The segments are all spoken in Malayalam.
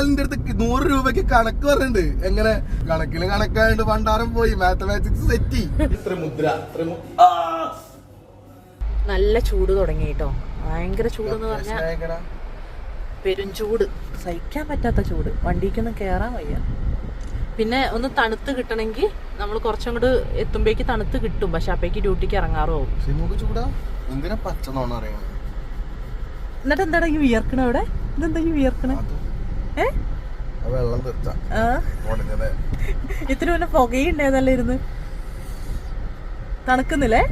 റിയാലിന്റെ അടുത്ത് നൂറ് രൂപയ്ക്ക് കണക്ക് പറഞ്ഞിട്ടുണ്ട്. എങ്ങനെ? കണക്കിൽ കണക്കായിട്ട് പണ്ടാരം പോയി. മാത്തമാറ്റിക്സ് സെറ്റി ഇത്ര മുദ്ര ഇത്ര മു- നല്ല ചൂട് തുടങ്ങി കേട്ടോ ഭയങ്കര ചൂട് എന്ന് പറഞ്ഞാൽ പെരും ചൂട്. സഹിക്കാൻ പറ്റാത്ത ചൂട്. വണ്ടിക്കൊന്നും കേറാൻ വയ്യ. പിന്നെ ഒന്ന് തണുത്ത് കിട്ടണമെങ്കിൽ നമ്മൾ കുറച്ചും കൂടെ എത്തുമ്പോഴേക്ക് തണുത്ത് കിട്ടും. പക്ഷെ അപ്പേക്ക് ഡ്യൂട്ടിക്ക് ഇറങ്ങാറോ ആവും. ചൂടാ? എന്തിനാ പച്ച നോണ അറിയണം എന്നിട്ട് എന്താടാ ഈ വിയർക്കണ അവിടെ? ഇതെന്താ ഈ വിയർക്കണ? വെള്ളം ഇത്തിരി പിന്നെ പുകയുണ്ടായതല്ലേ ഇരുന്ന്? തണുക്കുന്നില്ലേ?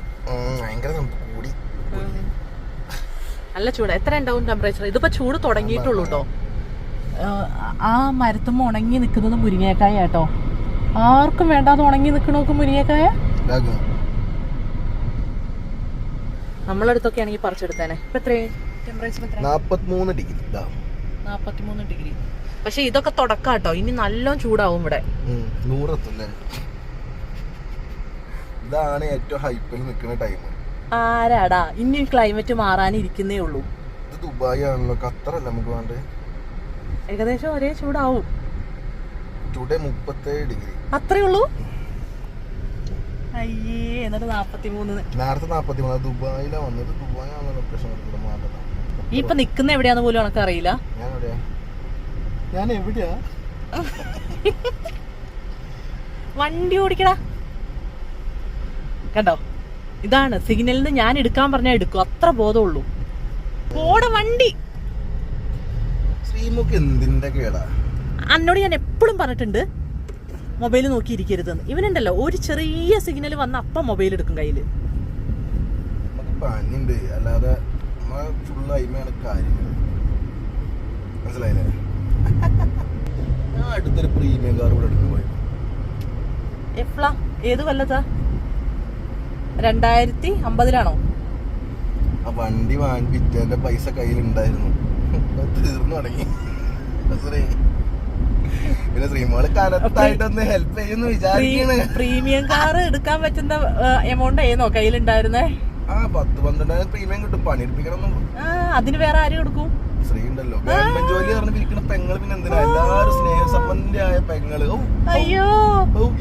നല്ല ചൂട്. എത്ര ഉണ്ടാവും ടെമ്പറേച്ചർ ഇതിപ്പോ ചൂട് തുടങ്ങിയിട്ടുള്ളൂ കേട്ടോ ആ മരത്തുമ്പോ ഉണങ്ങി നിൽക്കുന്നത് മുരിങ്ങേക്കായ കേട്ടോ ആർക്കും വേണ്ടാതെ ഉണങ്ങി നിൽക്കണോക്ക് മുരിങ്ങേക്കായ. നമ്മളടുത്തൊക്കെ ആണെങ്കിൽ പറിച്ചെടുത്തേനെ. ഇപ്പൊ എത്രയും ടെമ്പറേച്ചർ നാപ്പത്തിമൂന്ന് ഡിഗ്രി. നാപ്പത്തിമൂന്ന് ഡിഗ്രി. പക്ഷെ ഇതൊക്കെ തുടക്കം കേട്ടോ ഇനി നല്ല ചൂടാവും ഇവിടെ. നൂറെത്തല്ലേ ഇതാണ് ഏറ്റവും ഹൈപ്പിൽ നിൽക്കുന്ന ടൈം ആരാടാ? ഇനി ക്ലൈമറ്റ് മാറാനിരിക്കുന്നേ ഉള്ളൂ. ഇത് ദുബായ് ആണല്ലോ. ഖത്തറല്ല നമുക്ക് വേണ്ടത്? ഏകദേശം ഒരേ ചൂടാവും. ടുഡേ മുപ്പത്തേഴ് ഡിഗ്രി. അത്രേ ഉള്ളൂ? അയ്യേ എന്നിട്ട് നാപ്പത്തിമൂന്ന്. നേരത്തെ നാപ്പത്തിമൂന്ന്. ദുബായിലാ വന്നത്. ദുബായ് ആണല്ലോ ലൊക്കേഷൻ മാറ്റണം. ഈ ഇപ്പൊ നിക്കുന്ന എവിടെയാന്ന് പോലും എനക്ക് അറിയില്ല ഞാൻ എവിടെയാ വണ്ടി ഓടിക്കടാ. കണ്ടോ? ഇതാണ് സിഗ്നലിൽ നിന്ന് ഞാൻ എടുക്കാൻ പറഞ്ഞാൽ എടുക്കും. അത്ര ബോധമുള്ളൂ. പോട വണ്ടി. അന്നോട് ഞാൻ എപ്പോഴും പറഞ്ഞിട്ടുണ്ട് മൊബൈൽ നോക്കിയിരിക്കരുതെന്ന് ഇവനുണ്ടല്ലോ ഒരു ചെറിയ സിഗ്നൽ വന്ന അപ്പം മൊബൈൽ എടുക്കും കയ്യിൽ നമുക്ക് അല്ലാതെ ഫുള്ള് അയിമയാണ് കാര്യങ്ങൾ മനസ്സിലായില്ലേ? ഞാൻ അടുത്തൊരു പ്രീമിയം കാർ കൂടെ എടുത്തു പോയി. എഫ്ല ഏത് കൊല്ലത്താ? രണ്ടായിരത്തി അമ്പതിലാണോ? ആ വണ്ടി വാങ്ങി പൈസ കയ്യിലുണ്ടായിരുന്നു. തീർന്നു തുടങ്ങി. മനസ്സിലായി? പിന്നെ ശ്രീമോൾ കനത്തായിട്ടൊന്ന് ഹെൽപ്പ് ചെയ്യുന്നു വിചാരിക്കുന്നു പ്രീമിയം കാർ എടുക്കാൻ പറ്റുന്ന എമൗണ്ട് ആയിരുന്നോ കയ്യിലുണ്ടായിരുന്നേ? ആ പത്ത് പന്ത്രണ്ടായിരം പ്രീമിയം കിട്ടും. പണിയെടുപ്പിക്കണം ആ അതിന് വേറെ ആരും കൊടുക്കും? ശ്രീ ഉണ്ടല്ലോ. ഗവൺമെന്റ് ജോലി പറഞ്ഞ് ഇരിക്കുന്ന പെങ്ങൾ പിന്നെ എന്തിനാ? എല്ലാരും സ്നേഹസംബന്ധിയായ പെങ്ങൾ. അയ്യോ.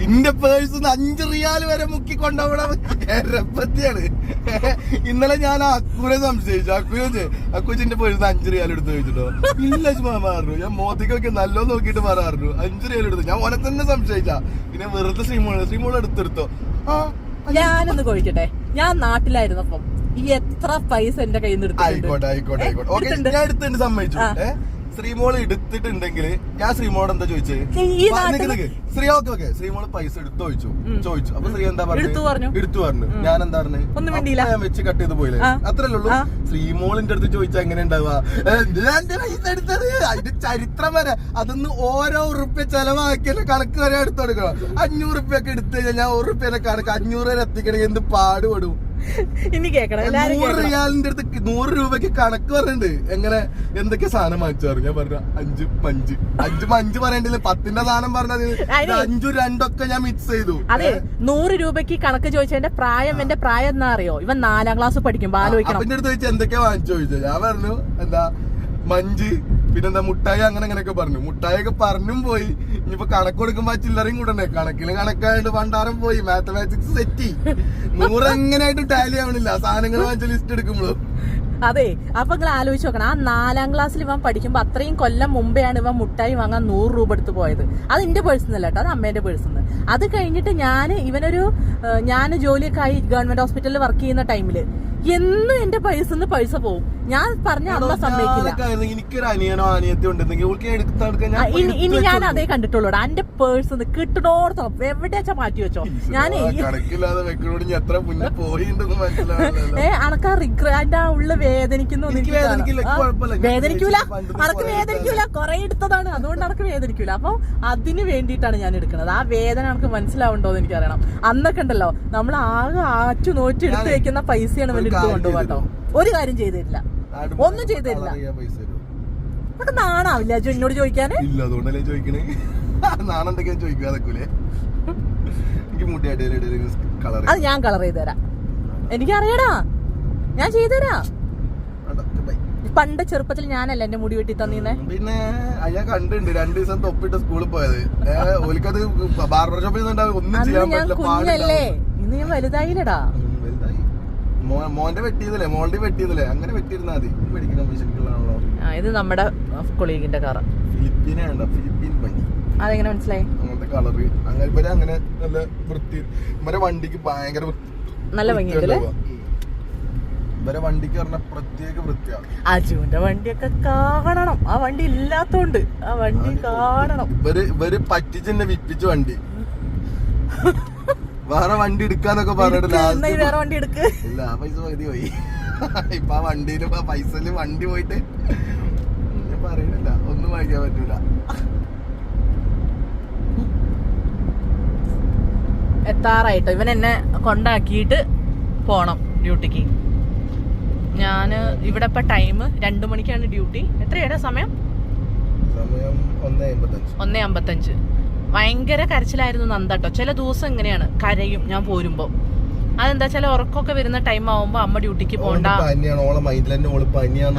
ഇന്റെ പേഴ്സ് അഞ്ച് റിയാൽ വരെ മുക്കി രപ്പത്തിയാണ് ഇന്നലെ ഞാൻ അക്കൂനെ സംശയിച്ചു. അക്കൂനെ അക്കൂച്ചിന്റെ പേഴ്സ് അഞ്ച് റിയാൽ എടുത്ത്? ചോദിച്ചിട്ടോ. ഇല്ല പറഞ്ഞു. ഞാൻ മോദിക്കൊക്കെ നല്ലോ നോക്കിയിട്ട് പറയാറുണ്ട്. അഞ്ച് റിയാൽ എടുത്തു. ഞാൻ ഓനെ തന്നെ സംശയിച്ചാ. പിന്നെ വെറുതെ ശ്രീമോൾ ശ്രീമോൾ എടുത്തെടുത്തോ. ആ ഞാനൊന്ന് കൊഴിക്കട്ടെ. ഞാൻ നാട്ടിലായിരുന്നപ്പം ഈ എത്ര പൈസ എന്റെ കയ്യിൽ നിന്ന് ആയിക്കോട്ടെ ആയിക്കോട്ടെ ആയിക്കോട്ടെ. ഓക്കെ ഞാൻ എടുത്തിട്ട് സമ്മതിച്ചു. ഏ ശ്രീമോൾ എടുത്തിട്ടുണ്ടെങ്കിൽ ഞാൻ ശ്രീമോളോട് എന്താ ചോദിച്ചത്. Shri okay okay. ശ്രീമോൾ പൈസ എടുത്തു ചോദിച്ചു. ചോദിച്ചു. അപ്പൊ ശ്രീ എന്താ പറഞ്ഞു. എടുത്തു പറഞ്ഞു. ഞാൻ എന്താ പറഞ്ഞു. ഞാൻ വെച്ച് കട്ട് ചെയ്ത് പോയില്ലേ. അത്രല്ലേ ഉള്ളൂ. ശ്രീമോളിന്റെ അടുത്ത് ചോദിച്ചാ എങ്ങനെ ഉണ്ടാവുക? പൈസ എടുത്തത്? അതിന്റെ ചരിത്രം വരെ. അതൊന്ന് ഓരോ ഉറുപ്പ്യ ചെലവാക്കിയല്ലേ കണക്ക് വരെ എടുത്തു കൊടുക്കണം. അഞ്ഞൂറ് ഉറുപ്പ്യൊക്കെ എടുത്തു കഴിഞ്ഞാൽ ഞാൻ ഒരു ഉറുപ്പ്യന്റെ കണക്ക് അഞ്ഞൂറ് വരെ എത്തിക്കണമെങ്കിൽ എന്ത് പാടുപെടും? ഇനി കേക്കണം. നൂറ്. റിയാലിന്റെ അടുത്ത് നൂറ് രൂപയ്ക്ക് കണക്ക് പറഞ്ഞിട്ടുണ്ട്. എങ്ങനെ എന്തൊക്കെ സാധനം വാങ്ങിച്ചു പറഞ്ഞു ഞാൻ പറഞ്ഞു അഞ്ച് പഞ്ച് അഞ്ച് അഞ്ച് പറയണ്ടില്ല പത്തിന്റെ സാധനം പറഞ്ഞത്. അഞ്ചു രണ്ടൊക്കെ ഞാൻ മിക്സ് ചെയ്തു. അതെ നൂറ് രൂപയ്ക്ക് കണക്ക് ചോദിച്ചതിന്റെ പ്രായം എന്റെ പ്രായം എന്നാ അറിയോ ഇവൻ നാലാം ക്ലാസ് പഠിക്കും ആലോചിക്കണം. അപ്പന്റെ അടുത്ത് ചോദിച്ചു എന്തൊക്കെയാ വാങ്ങിച്ചു ചോദിച്ചത്. ഞാൻ പറഞ്ഞു എന്താ മഞ്ച് പിന്നെന്താ മുട്ടായി അങ്ങനെ അങ്ങനെയൊക്കെ പറഞ്ഞു. മുട്ടായൊക്കെ പറഞ്ഞും പോയി. ഇനിയിപ്പോ കണക്ക് കൊടുക്കുമ്പോ ചില്ലറയും കൂടണ്ടേ? കണക്കിന് കണക്കായിട്ട് പണ്ടാരം പോയി. മാത്തമാറ്റിക്സ് സെറ്റ് നൂറ് എങ്ങനെയായിട്ട് ടാലി ആവണില്ല സാധനങ്ങൾ വാങ്ങിച്ച ലിസ്റ്റ് എടുക്കുമ്പോഴും അതെ അപ്പൊ നിങ്ങൾ ആലോചിച്ച് നോക്കണം. ആ നാലാം ക്ലാസ്സിൽ ഇവൻ പഠിക്കുമ്പോ അത്രയും കൊല്ലം മുമ്പെയാണ് ഇവൻ മുട്ടായി വാങ്ങാൻ നൂറ് രൂപ എടുത്ത് പോയത്. അത് എന്റെ പേഴ്സണല്ല കേട്ടോ അത് അമ്മേന്റെ പേഴ്സണ് അത് കഴിഞ്ഞിട്ട് ഞാൻ ഇവനൊരു ഞാൻ ജോലിയൊക്കെ ആയി ഗവൺമെന്റ് ഹോസ്പിറ്റലിൽ വർക്ക് ചെയ്യുന്ന ടൈമിൽ എന്നും എന്റെ പൈസ പൈസ പോവും. ഞാൻ പറഞ്ഞ അമ്മ സമ്മതിക്കില്ല എനിക്കൊരു അനിയനോ ഉണ്ടെന്നെങ്കിൽ ഇനി ഞാൻ അതേ കണ്ടിട്ടുള്ളൂ എന്റെ പേഴ്സ് കിട്ടണോടത്തോളം എവിടെയാച്ചാ മാറ്റി വെച്ചോ? ഞാൻ ഏ അനക്ക് ആ അതിന്റെ ആ ഉള്ള വേദനിക്കുന്നു വേദനിക്കൂല. അനക്ക് വേദനിക്കൂല. കൊറേ എടുത്തതാണ്. അതുകൊണ്ട് അനക്ക് വേദനിക്കൂല. അപ്പൊ അതിന് വേണ്ടിയിട്ടാണ് ഞാൻ എടുക്കുന്നത് ആ വേദന അനക്ക് മനസ്സിലാവുണ്ടോ എന്ന് എനിക്കറിയണം. അന്നൊക്കെ ഉണ്ടല്ലോ നമ്മൾ ആകെ ആറ്റു നോറ്റ് എടുത്ത് വെക്കുന്ന പൈസയാണ് വലിയ വേണ്ടി കാര്യം ഒരു കാര്യം ചെയ്തിട്ടില്ല. നാട് ഒന്നും ചെയ്തില്ല? അതൊക്കെ നാണാവില്ല അജു എന്നോട് ചോദിക്കാൻ ഇല്ല അതുകൊണ്ടല്ലേ ചോദിക്കണേ. നാണെന്തൊക്കെ ഞാൻ ചോദിക്കാതെക്കൂലേ എനിക്ക് മുട്ടിയായിട്ട് കളർ അത് ഞാൻ കളർ ചെയ്ത് തരാം. എനിക്കറിയടാ. ഞാൻ ചെയ്തുതരാം പണ്ട് ചെറുപ്പത്തിൽ ഞാനല്ല എന്റെ മുടി വെട്ടി തന്നീന്നെ? പിന്നെ ഞാൻ കണ്ടിട്ടുണ്ട് രണ്ടു ദിവസം തൊപ്പിട്ട് സ്കൂളിൽ പോയത്. ഓലിക്കത് ബാർബർ ഷോപ്പിൽ ഞാൻ കുഞ്ഞല്ലേ. ഇന്ന് ഞാൻ വലുതായില്ലടാ. മോന്റെ വെട്ടിയതല്ലേ? മോളുടെ വെട്ടിയതല്ലേ? അങ്ങനെ വെട്ടിയിരുന്നാ മതി. മെഡിക്കൽ കമ്മീഷനിലാണല്ലോ ആ, ഇത് നമ്മുടെ കൊളീഗിന്റെ കാറ ഫിലിപ്പീനെ ഉണ്ടോ ഫിലിപ്പീൻ വണ്ടി. അതെങ്ങനെ മനസ്സിലായി? അങ്ങനത്തെ കളറ് അങ്ങനെ ഇവരെ അങ്ങനെ നല്ല വൃത്തി ഇവരെ വണ്ടിക്ക് ഭയങ്കര നല്ല ഭംഗിയല്ലേ. ഇവരെ വണ്ടിക്ക് പറഞ്ഞ പ്രത്യേക വൃത്തിയാണ് അജുവിന്റെ വണ്ടിയൊക്കെ കാണണം. ആ വണ്ടി ഇല്ലാത്തോണ്ട് ആ വണ്ടി കാണണം. ഇവർ ഇവർ പറ്റിച്ചെന്നെ വിപ്പിച്ച വണ്ടി. വേറെ വണ്ടി എടുക്കാന്നൊക്കെ പറഞ്ഞിട്ട് വേറെ വണ്ടി എടുക്ക്? ഇല്ല ആ പൈസ പകുതി പോയി. ഇപ്പൊ ആ വണ്ടിയിൽ ഇപ്പൊ ആ പൈസയിൽ വണ്ടി പോയിട്ട് ഞാൻ പറയണില്ല ഒന്നും വാങ്ങിക്കാൻ പറ്റൂല. എത്താറായിട്ടോ. ഇവൻ എന്നെ കൊണ്ടാക്കിയിട്ട് പോണം ഡ്യൂട്ടിക്ക്. ഞാൻ ഇവിടെ ഇപ്പൊ ടൈം രണ്ടു മണിക്കാണ് ഡ്യൂട്ടി. എത്രയാണ് സമയം? സമയം ഒന്നേ അമ്പത്തഞ്ച്. ഭയങ്കര കരച്ചിലായിരുന്നു നന്ദട്ടോ ചില ദിവസം ഇങ്ങനെയാണ്. കരയും ഞാൻ പോരുമ്പോ. അതെന്താ ചില ഉറക്കമൊക്കെ വരുന്ന ടൈം ആവുമ്പോ അമ്മ ഡ്യൂട്ടിക്ക് പോണ്ട.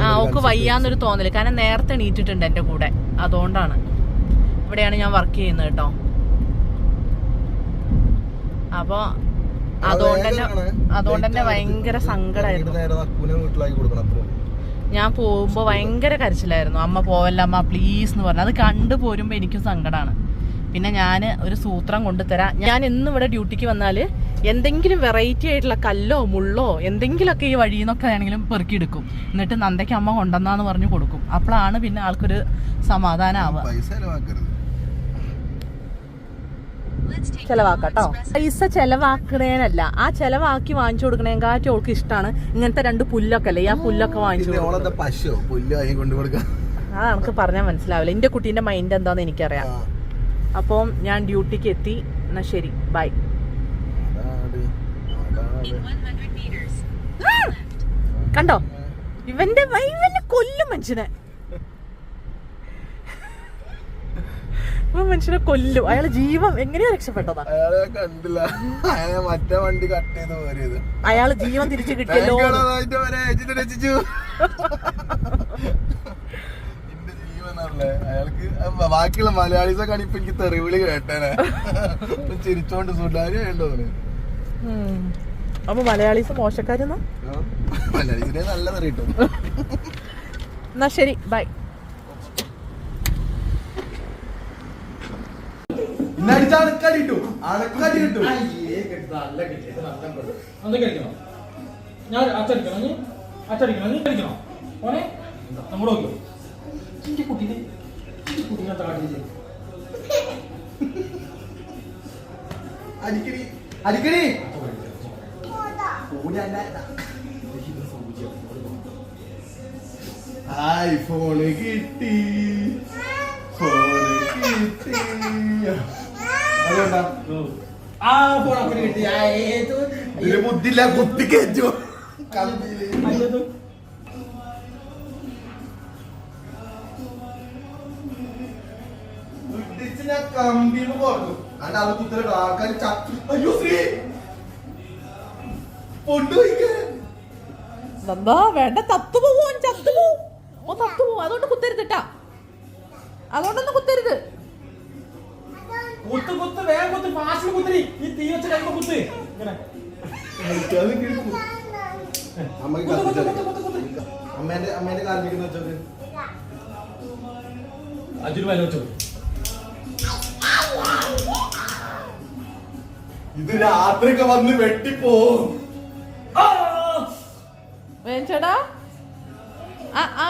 ആ ഓക്ക് വയ്യാന്നൊരു തോന്നൽ. കാരണം നേരത്തെ എണീറ്റിട്ടുണ്ട് എന്റെ കൂടെ. അതുകൊണ്ടാണ്. ഇവിടെയാണ് ഞാൻ വർക്ക് ചെയ്യുന്നത് കേട്ടോ അപ്പൊ അതുകൊണ്ട് തന്നെ അതുകൊണ്ട് തന്നെ ഭയങ്കര സങ്കടമായിരുന്നു ഞാൻ പോകുമ്പോ ഭയങ്കര കരച്ചിലായിരുന്നു. അമ്മ പോവല്ല അമ്മ പ്ലീസ് എന്ന് പറഞ്ഞു. അത് കണ്ടു പോരുമ്പോ എനിക്കും സങ്കടമാണ് പിന്നെ ഞാൻ ഒരു സൂത്രം കൊണ്ടുതരാം. ഞാൻ ഇന്ന് ഇവിടെ ഡ്യൂട്ടിക്ക് വന്നാൽ എന്തെങ്കിലും വെറൈറ്റി ആയിട്ടുള്ള കല്ലോ മുള്ളോ എന്തെങ്കിലുമൊക്കെ ഈ വഴിയിൽ നിന്നൊക്കെ ആണെങ്കിലും പെറുക്കിയെടുക്കും. എന്നിട്ട് നന്ദയ്ക്ക് അമ്മ കൊണ്ടുവന്നാന്ന് പറഞ്ഞു കൊടുക്കും. അപ്പോഴാണ് പിന്നെ ആൾക്കൊരു സമാധാനാവുക. ചെലവാക്കട്ടോ. പൈസ ചെലവാക്കണേനല്ല. ആ ചെലവാക്കി വാങ്ങിച്ചു കൊടുക്കണേങ്കാറ്റും അവൾക്ക് ഇഷ്ടമാണ് ഇങ്ങനത്തെ രണ്ട് പുല്ലൊക്കെ അല്ലേ? ആ പുല്ലൊക്കെ വാങ്ങിച്ചു. പശോ പുല്ല് പറഞ്ഞാൽ മനസ്സിലാവില്ല. എന്റെ കുട്ടീന്റെ മൈൻഡ് എന്താന്ന് എനിക്കറിയാം. അപ്പം ഞാൻ ഡ്യൂട്ടിക്ക് എത്തി എന്നാ ശരി. ബൈ. കണ്ടോ? ഇവന്റെ ഇവന്റെ കൊല്ലും മനുഷ്യനെ. മനുഷ്യനെ കൊല്ലും. അയാളെ ജീവൻ എങ്ങനെയാ രക്ഷപ്പെട്ടതാ? അയാളെ കണ്ടില്ല. അയാളെ മറ്റേ വണ്ടി കട്ട് ചെയ്ത് പോരിയത് അയാൾ ജീവൻ തിരിച്ചു കിട്ടിയല്ലോ. ജീവനല്ലേ അയാൾക്ക് ബാക്കിയുള്ള മലയാളീസൊക്കെ ആണ് ഇപ്പൊ എനിക്ക് തെറിവിളി കേട്ടേനെ. ചിരിച്ചോണ്ട് സുഡാരി ആയിട്ടോന്ന് ഉം. അപ്പൊ മലയാളീസ് മോശക്കാരെന്നാ? മലയാളീസിനെ നല്ല തെറി കിട്ടും. എന്നാ ശരി ബൈ. ഞാൻ അച്ചടിക്കണം അച്ചടിക്കണം ഓനെ നമ്മുടെ നോക്കിയോ എന്റെ കുട്ടീനെ എന്റെ കുട്ടീനെ അത്ര കാട്ടിയില്ലേ? അടിക്കടി അടിക്കടി ഹായ് ഫോണ് കിട്ടി. ഫോണ് കിട്ടി. അതുകൊണ്ടാ ആ കിട്ടി. ആ ഏത്? ഇതിന് ബുദ്ധില്ല കുത്തി കയറ്റു കമ്പിയിൽ. ഞാൻ കമ്പിന്ന് പറഞ്ഞു അല്ല അത് കുത്തിരട്ടോ ആൾക്കാർ ചത്തു. അയ്യോ ശ്രീ! എന്താ വേണ്ട തത്തുപോവും ചത്തുപോവും ഓ തത്തുപോവും അതുകൊണ്ട് കുത്തരുതിട്ടാ അതുകൊണ്ടൊന്നും കുത്തരുത്. കുത്ത് കുത്ത് വേഗം കുത്ത്. ഫാസ്റ്റിൽ കുത്തിരി. ഈ തീ വെച്ച് കഴിയുമ്പോ കുത്ത്. ഇങ്ങനെ. അത് കിടക്കും. അമ്മയ്ക്ക് കുത്ത് കുത്ത് കത്തിച്ചത്. കുത്ത് ഇത് രാത്രിയൊക്കെ വന്ന് വെട്ടിപ്പോവും. വേഞ്ചേടാ ആ ആ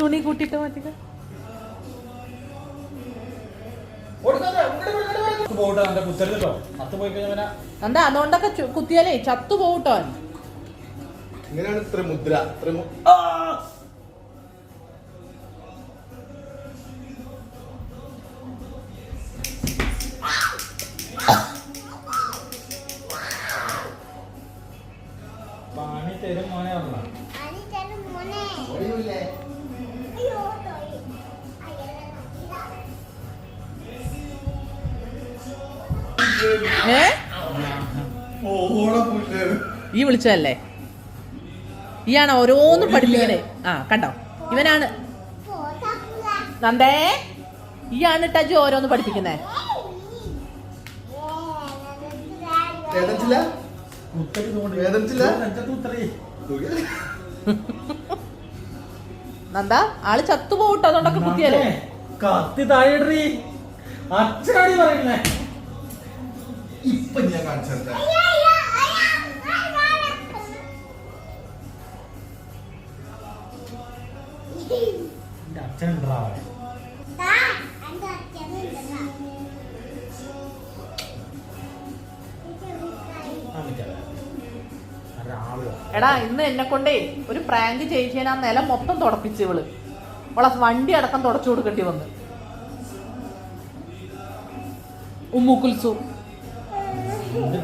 തുണി കൂട്ടിട്ട് മാറ്റിക്ക എന്താ അതുകൊണ്ടൊക്കെ കുത്തിയാലേ ചത്തു പോകട്ടോ ഇങ്ങനെയാണ് ത്രിമുദ്ര. ത്രിമു ഈ വിളിച്ചതല്ലേ? ഇയാണ് ഓരോന്നും പഠിപ്പിക്കണേ? ആ കണ്ടോ? ഇവനാണ്. നന്ദേ ഇയാണ് ടജു ഓരോന്നും പഠിപ്പിക്കുന്നേ? വേദനിച്ചില്ല? വേദനിച്ചില്ല? നന്ദ ആൾ ചത്തുപോട്ടോ അതുകൊണ്ടൊക്കെ കുത്തിയാലേ. കത്തി താഴെ അച്ഛനാടി പറയുന്നേ. ഇപ്പൊ ഞാൻ കാണിച്ചെടുത്ത എടാ ഇന്ന് എന്നെ കൊണ്ടേ ഒരു പ്രാങ്ക് ചെയ്യിക്കാൻ ആ നിലം മൊത്തം തുടപ്പിച്ച് ഇവൾ. ഇവളെ വണ്ടി അടക്കം തുടച്ചു കൊടുക്കേണ്ടി വന്ന്. ഉമ്മു കുൽസു എന്ത്